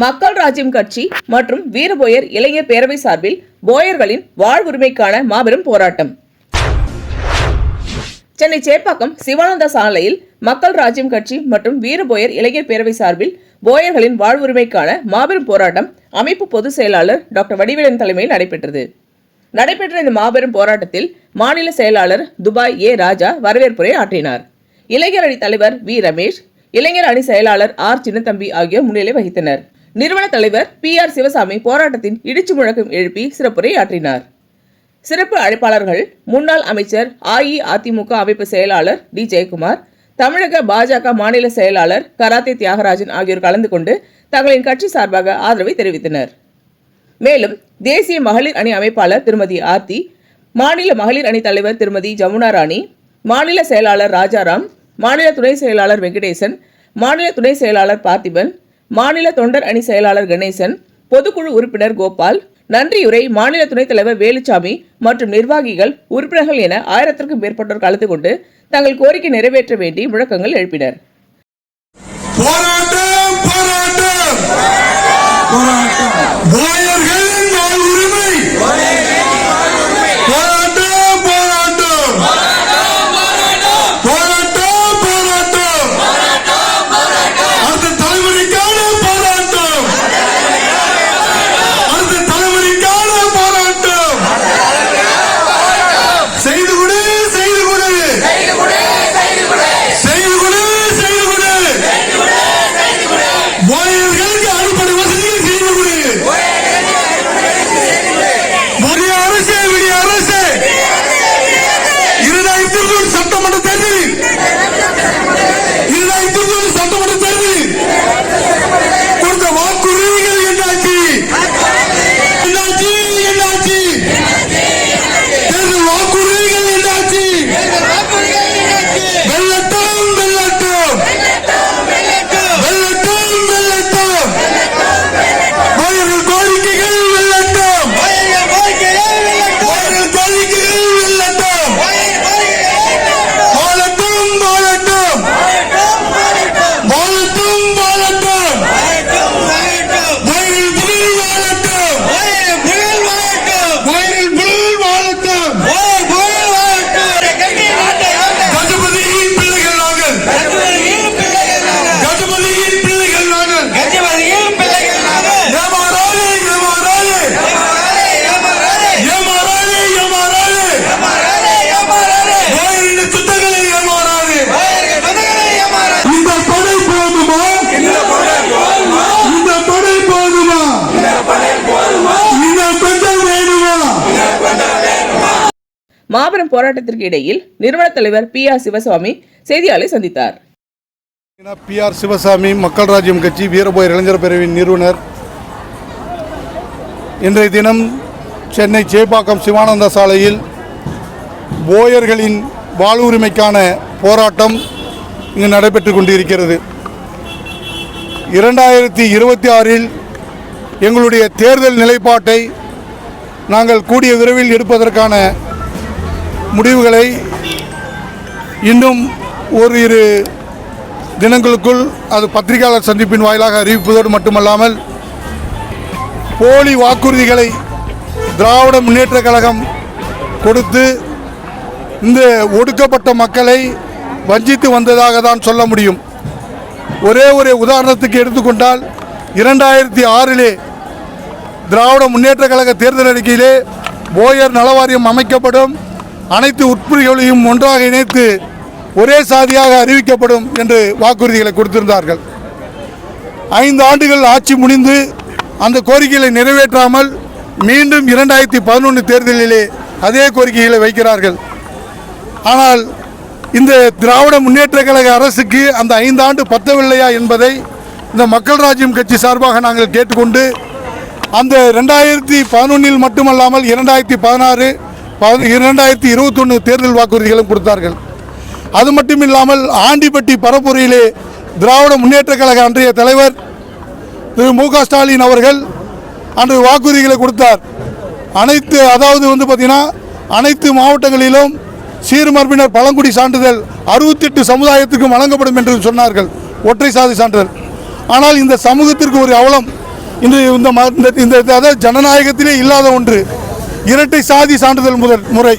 மக்கள் ராஜ்யம் கட்சி மற்றும் வீரபோயர் இளைஞர் பேரவை சார்பில் போயர்களின் வாழ்வுரிமைக்கான மாபெரும் போராட்டம். சென்னை சேப்பாக்கம் சிவானந்த சாலையில் மக்கள் ராஜ்யம் கட்சி மற்றும் வீரபோயர் இளைஞர் பேரவை சார்பில் போயர்களின் வாழ்வுரிமைக்கான மாபெரும் போராட்டம் அமைப்பு பொதுச் செயலாளர் டாக்டர் வடிவேலன் தலைமையில் நடைபெற்றது. நடைபெற்ற இந்த மாபெரும் போராட்டத்தில் மாநில செயலாளர் துபாய் ஏ ராஜா வரவேற்புரை ஆற்றினார். இளைஞர் அணி தலைவர் வி ரமேஷ் இளைஞர் அணி செயலாளர் ஆர் சின்னத்தம்பி ஆகியோர் முன்னிலை வகித்தனர். நிறுவன தலைவர் பி ஆர் சிவசாமி போராட்டத்தின் இடிச்சு முழக்கம் எழுப்பி சிறப்புரை ஆற்றினார் சிறப்பு அழைப்பாளர்கள் முன்னாள் அமைச்சர் அஇஅதிமுக அமைப்பு செயலாளர் டி ஜெயக்குமார் தமிழக பாஜக மாநில செயலாளர் கராத்தே தியாகராஜன் ஆகியோர் கலந்து கொண்டு தங்களின் கட்சி சார்பாக ஆதரவை தெரிவித்தனர். மேலும் தேசிய மகளிர் அணி அமைப்பாளர் திருமதி ஆர்த்தி மாநில மகளிர் அணி தலைவர் திருமதி ஜமுனா ராணி மாநில செயலாளர் ராஜாராம் மாநில துணை செயலாளர் வெங்கடேசன் மாநில துணை செயலாளர் பார்த்திபன் மாநில தொண்டர் அணி செயலாளர் கணேசன் பொதுக்குழு உறுப்பினர் கோபால் நன்றியுரை மாநில துணைத் தலைவர் வேலுச்சாமி மற்றும் நிர்வாகிகள் உறுப்பினர்கள் என ஆயிரத்திற்கும் மேற்பட்டோர் கலந்து கொண்டு தங்கள் கோரிக்கை நிறைவேற்ற வேண்டி முழக்கங்கள் எழுப்பினர். போராட்டம் போராட்டம்! போராட்டம்! மாபெரும் போராட்டத்திற்கு இடையில் நிறுவன தலைவர் பி ஆர் சிவசாமி செய்தியாளரை சந்தித்தார். பி ஆர் சிவசாமி மக்கள் ராஜ்யம் கட்சி வீரபோயர் இளைஞர் பேரவையின் நிறுவனர். இன்றைய தினம் சென்னை சேப்பாக்கம் சிவானந்த சாலையில் போயர்களின் வாழ்வுரிமைக்கான போராட்டம் இங்கு நடைபெற்று கொண்டிருக்கிறது. இரண்டாயிரத்தி இருபத்தி ஆறில் எங்களுடைய தேர்தல் நிலைப்பாட்டை நாங்கள் கூடிய விரைவில் எடுப்பதற்கான முடிவுகளை இன்னும் ஓரிரு தினங்களுக்குள் அது பத்திரிகையாளர் சந்திப்பின் வாயிலாக அறிவிப்பதோடு மட்டுமல்லாமல் போலி வாக்குறுதிகளை திராவிட முன்னேற்றக் கழகம் கொடுத்து இந்த ஒடுக்கப்பட்ட மக்களை வஞ்சித்து வந்ததாக தான் சொல்ல முடியும். ஒரே ஒரு உதாரணத்துக்கு எடுத்துக்கொண்டால் இரண்டாயிரத்தி ஆறிலே திராவிட முன்னேற்றக் கழக தேர்தல் அறிக்கையிலே போயர் நலவாரியம் அமைக்கப்படும். அனைத்து உட்பிரிவுகளையும் ஒன்றாக இணைத்து ஒரே சாதியாக அறிவிக்கப்படும் என்று வாக்குறுதிகளை கொடுத்திருந்தார்கள். ஐந்து ஆண்டுகள் ஆட்சி முடிந்து அந்த கோரிக்கைகளை நிறைவேற்றாமல் மீண்டும் இரண்டாயிரத்தி பதினொன்று தேர்தலிலே அதே கோரிக்கைகளை வைக்கிறார்கள். ஆனால் இந்த திராவிட முன்னேற்றக் கழக அரசுக்கு அந்த ஐந்து ஆண்டு பத்தவில்லையா என்பதை இந்த மக்கள் ராஜ்யம் கட்சி சார்பாக நாங்கள் கேட்டுக்கொண்டு அந்த ரெண்டாயிரத்தி பதினொன்றில் மட்டுமல்லாமல் இரண்டாயிரத்தி பதினாறு இரண்டாயிரத்தி இருபத்தொன்று தேர்தல் வாக்குறுதிகளும் கொடுத்தார்கள். அது மட்டும் இல்லாமல் ஆண்டிப்பட்டி பரப்புரையிலே திராவிட முன்னேற்றக் கழக அன்றைய தலைவர் திரு மு க ஸ்டாலின் அவர்கள் அன்று வாக்குறுதிகளை கொடுத்தார். அனைத்து அதாவது வந்து பார்த்தீங்கன்னா அனைத்து மாவட்டங்களிலும் சீர்மரபினர் பழங்குடி சான்றிதழ் அறுபத்தெட்டு சமுதாயத்துக்கும் வழங்கப்படும் என்று சொன்னார்கள். ஒற்றை சாதி சான்றிதழ். ஆனால் இந்த சமூகத்திற்கு ஒரு அவலம். இன்று இந்த ம- இந்த இந்த ஜனநாயகத்திலே இல்லாத ஒன்று. இரட்டை சாதி சான்றிதழ் முதல் முறை.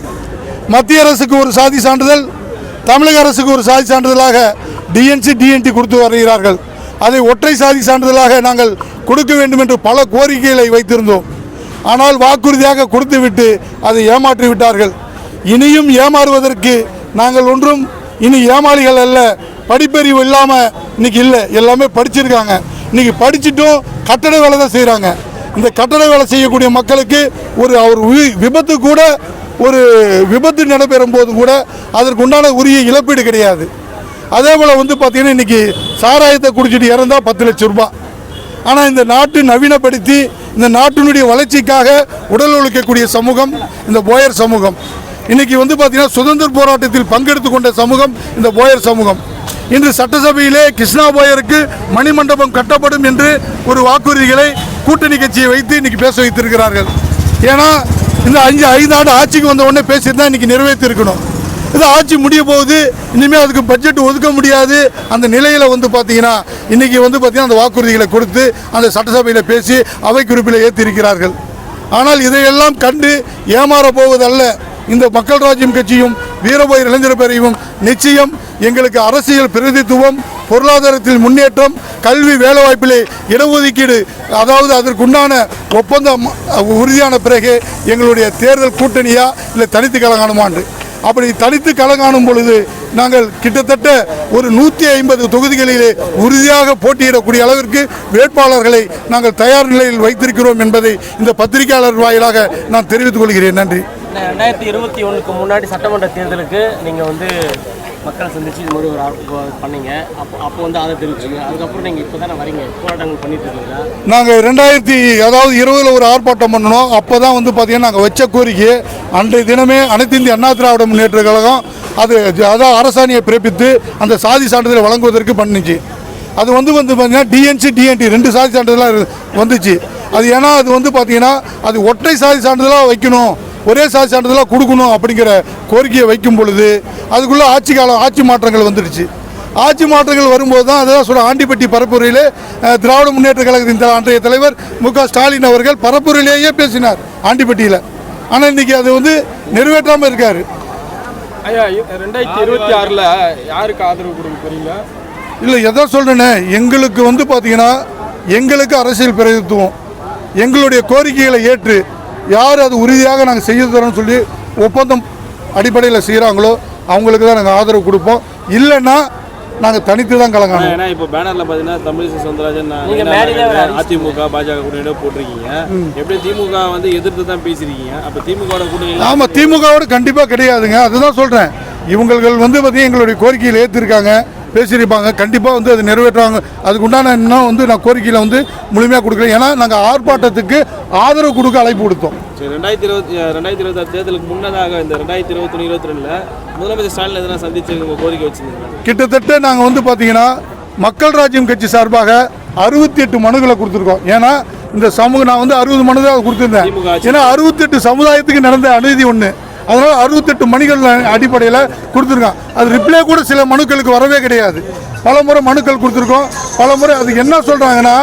மத்திய அரசுக்கு ஒரு சாதி சான்றிதழ் தமிழக அரசுக்கு ஒரு சாதி சான்றிதழாக டிஎன்சி டிஎன்டி கொடுத்து வருகிறார்கள். அதை ஒற்றை சாதி சான்றிதழாக நாங்கள் கொடுக்க வேண்டும் என்று பல கோரிக்கைகளை வைத்திருந்தோம். ஆனால் வாக்குறுதியாக கொடுத்துவிட்டு அதை ஏமாற்றி விட்டார்கள். இனியும் ஏமாறுவதற்கு நாங்கள் ஒன்றும் இனி ஏமாளிகள் அல்ல படிப்பறிவு இல்லாமல் இன்னைக்கு இல்லை எல்லாமே படிச்சிருக்காங்க. இன்னைக்கு படிச்சிட்டும் கட்டட வேலை தான் செய்கிறாங்க இந்த கட்டட வேலை செய்யக்கூடிய மக்களுக்கு ஒரு அவர் விபத்து கூட ஒரு விபத்து நடைபெறும் போது கூட அதற்கு உண்டான உரிய இழப்பீடு கிடையாது. அதே போல் வந்து பார்த்தீங்கன்னா இன்னைக்கு சாராயத்தை குடிச்சிட்டு இறந்தால் பத்து லட்சம் ரூபாய் ஆனால் இந்த நாட்டு நவீனப்படுத்தி இந்த நாட்டினுடைய வளர்ச்சிக்காக உடல் ஒழிக்கக்கூடிய சமூகம் இந்த போயர் சமூகம். இன்றைக்கி வந்து பார்த்திங்கன்னா சுதந்திர போராட்டத்தில் பங்கெடுத்து கொண்ட சமூகம் இந்த போயர் சமூகம். இன்று சட்டசபையிலே கிருஷ்ணா போயருக்கு மணிமண்டபம் கட்டப்படும் என்று ஒரு வாக்குறுதிகளை கூட்டணி கட்சியை வைத்து இன்னைக்கு பேச வைத்திருக்கிறார்கள். ஏன்னா இந்த அஞ்சு ஐந்து ஆண்டு ஆட்சிக்கு வந்த உடனே பேசியிருந்தா இன்னைக்கு நிறைவேற்றிருக்கணும். இது ஆட்சி முடிய போகுது இனிமேல் அதுக்கு பட்ஜெட் ஒதுக்க முடியாது. அந்த நிலையில் வந்து பார்த்தீங்கன்னா இன்றைக்கி வந்து பார்த்தீங்கன்னா அந்த வாக்குறுதிகளை கொடுத்து அந்த சட்டசபையில் பேசி அவை குறிப்பில் ஏற்றிருக்கிறார்கள் ஆனால் இதையெல்லாம் கண்டு ஏமாற போவதல்ல. இந்த மக்கள் ராஜ்யம் கட்சியும் வீரபோய் இளைஞர் பேரையும் நிச்சயம் எங்களுக்கு அரசியல் பிரதித்துவம் பொருளாதாரத்தில் முன்னேற்றம் கல்வி வேலைவாய்ப்பிலே இடஒதுக்கீடு அதாவது அதற்குண்டான ஒப்பந்தம் உறுதியான பிறகு எங்களுடைய தேர்தல் கூட்டணியா இல்லை தனித்து கலங்காணுமாண்டு அப்படி தனித்து களங்காணும் பொழுது நாங்கள் கிட்டத்தட்ட ஒரு நூற்றி ஐம்பது தொகுதிகளிலே உறுதியாக போட்டியிடக்கூடிய அளவிற்கு வேட்பாளர்களை நாங்கள் தயார் நிலையில் வைத்திருக்கிறோம் என்பதை இந்த பத்திரிகையாளர் வாயிலாக நான் தெரிவித்துக் கொள்கிறேன். நன்றி. ரெண்டாயிரத்தி இருபத்தி ஒன்றுக்கு முன்னாடி சட்டமன்ற தேர்தலுக்கு நீங்கள் வந்து மக்களை சந்திச்சு இது மாதிரி ஒரு பண்ணீங்க. அப்போ அப்போ வந்து அதை தெரிவிச்சிங்க. அதுக்கப்புறம் நீங்கள் இப்போ தானே வரீங்க. போராட்டங்கள் பண்ணிட்டு இருக்கீங்களா? நாங்கள் ரெண்டாயிரத்தி அதாவது இருபதில் ஒரு ஆர்ப்பாட்டம் பண்ணணும். அப்போ தான் வந்து பார்த்தீங்கன்னா நாங்கள் வச்ச கோரிக்கை அன்றைய தினமே அனைத்து இந்திய அண்ணா திராவிட முன்னேற்ற கழகம் அது அதாவது அரசாணியை பிறப்பித்து அந்த சாதி சான்றிதழை வழங்குவதற்கு பண்ணுச்சு. அது வந்து வந்து பார்த்தீங்கன்னா டிஎன்சி டிஎன்டி ரெண்டு சாதி சான்றிதழாக வந்துச்சு. அது ஏன்னா அது வந்து பார்த்தீங்கன்னா அது ஒற்றை சாதி சான்றிதழாக வைக்கணும். ஒரே சாதி சான்றிதழாக கொடுக்கணும் அப்படிங்கிற கோரிக்கையை வைக்கும் பொழுது அதுக்குள்ளே ஆட்சி காலம் ஆட்சி மாற்றங்கள் வந்துடுச்சு. ஆட்சி மாற்றங்கள் வரும்போது தான் அதான் சொல்ல ஆண்டிப்பட்டி பரப்புரையிலே திராவிட முன்னேற்ற கழகத்தின் அன்றைய தலைவர் மு ஸ்டாலின் அவர்கள் பரப்புரையிலேயே பேசினார் ஆண்டிப்பட்டியில். ஆனால் இன்னைக்கு அது வந்து நிறைவேற்றாமல் இருக்கார். ஐயா ரெண்டாயிரத்தி இருபத்தி ஆறில் யாருக்கு ஆதரவு கொடுக்க இல்லை எதை சொல்கிறேனே எங்களுக்கு வந்து பார்த்தீங்கன்னா எங்களுக்கு அரசியல் பிரதித்துவம் எங்களுடைய கோரிக்கைகளை ஏற்று யார் அது உறுதியாக நாங்கள் செய்ய தரோம்னு சொல்லி ஒப்பந்தம் அடிப்படையில் செய்கிறாங்களோ அவங்களுக்கு தான் நாங்கள் ஆதரவு கொடுப்போம். இல்லைன்னா நாங்கள் தனித்து தான் கலங்கணும். ஏன்னா இப்போ பேனர்ல பாத்தீங்கன்னா தமிழிசை சவுந்தரராஜன் அதிமுக பாஜக கூட்டணியோட போட்டிருக்கீங்க. எப்படி திமுக வந்து எதிர்த்து தான் பேசியிருக்கீங்க? அப்ப திமுக கூட்டணி ஆமாம் திமுகவோட கண்டிப்பாக கிடையாதுங்க. அதுதான் சொல்கிறேன் இவங்கள் வந்து பார்த்தீங்கன்னா எங்களுடைய கோரிக்கையில் ஏற்றிருக்காங்க பேசியிருப்பாங்க. கண்டிப்பாக வந்து அது நிறைவேற்றுவாங்க. அதுக்கு உண்டான இன்னும் வந்து நான் கோரிக்கையில் வந்து முழுமையாக கொடுக்குறேன் ஏன்னா நாங்கள் ஆர்ப்பாட்டத்துக்கு ஆதரவு கொடுக்க அழைப்பு கொடுத்தோம் ரெண்டாயிரத்தி இருபத்தி ரெண்டாயிரத்தி இருபத்தாறு தேர்தலுக்கு முன்னதாக இந்த ரெண்டாயிரத்தி இருபத்தொன்று இருபத்தி ரெண்டுல முதலமைச்சர் ஸ்டாலின் எதனா சந்திச்சு கோரிக்கை வச்சிருந்தீங்க கிட்டத்தட்ட நாங்கள் வந்து பார்த்தீங்கன்னா மக்கள் ராஜ்யம் கட்சி சார்பாக அறுபத்தி எட்டு மனுக்களை கொடுத்துருக்கோம். ஏன்னா இந்த சமூகம் நான் வந்து அறுபது மனு தான் கொடுத்துருந்தேன். ஏன்னா அறுபத்தெட்டு சமுதாயத்துக்கு நடந்த அநீதி ஒன்று அதனால் அறுபத்தெட்டு மணிகள் அடிப்படையில் கொடுத்துருக்கோம் அது ரிப்ளை கூட சில மனுக்களுக்கு வரவே கிடையாது. பல முறை மனுக்கள் கொடுத்துருக்கோம். பல முறை அதுக்கு என்ன சொல்கிறாங்கன்னா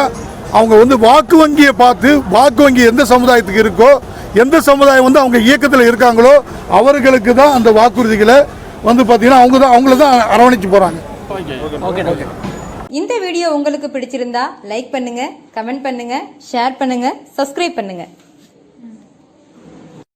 அவங்க வந்து வாக்கு வங்கியை பார்த்து வாக்கு வங்கி எந்த சமுதாயத்துக்கு இருக்கோ எந்த சமுதாயம் வந்து அவங்க இயக்கத்தில் இருக்காங்களோ அவர்களுக்கு தான் அந்த வாக்குறுதிகளை வந்து பார்த்தீங்கன்னா அவங்க தான் அவங்கள தான் அரவணைச்சு போகிறாங்க ஓகே. ஓகே. இந்த வீடியோ உங்களுக்கு பிடிச்சிருந்தா லைக் பண்ணுங்க கமெண்ட் பண்ணுங்க ஷேர் பண்ணுங்க சப்ஸ்கிரைப் பண்ணுங்க.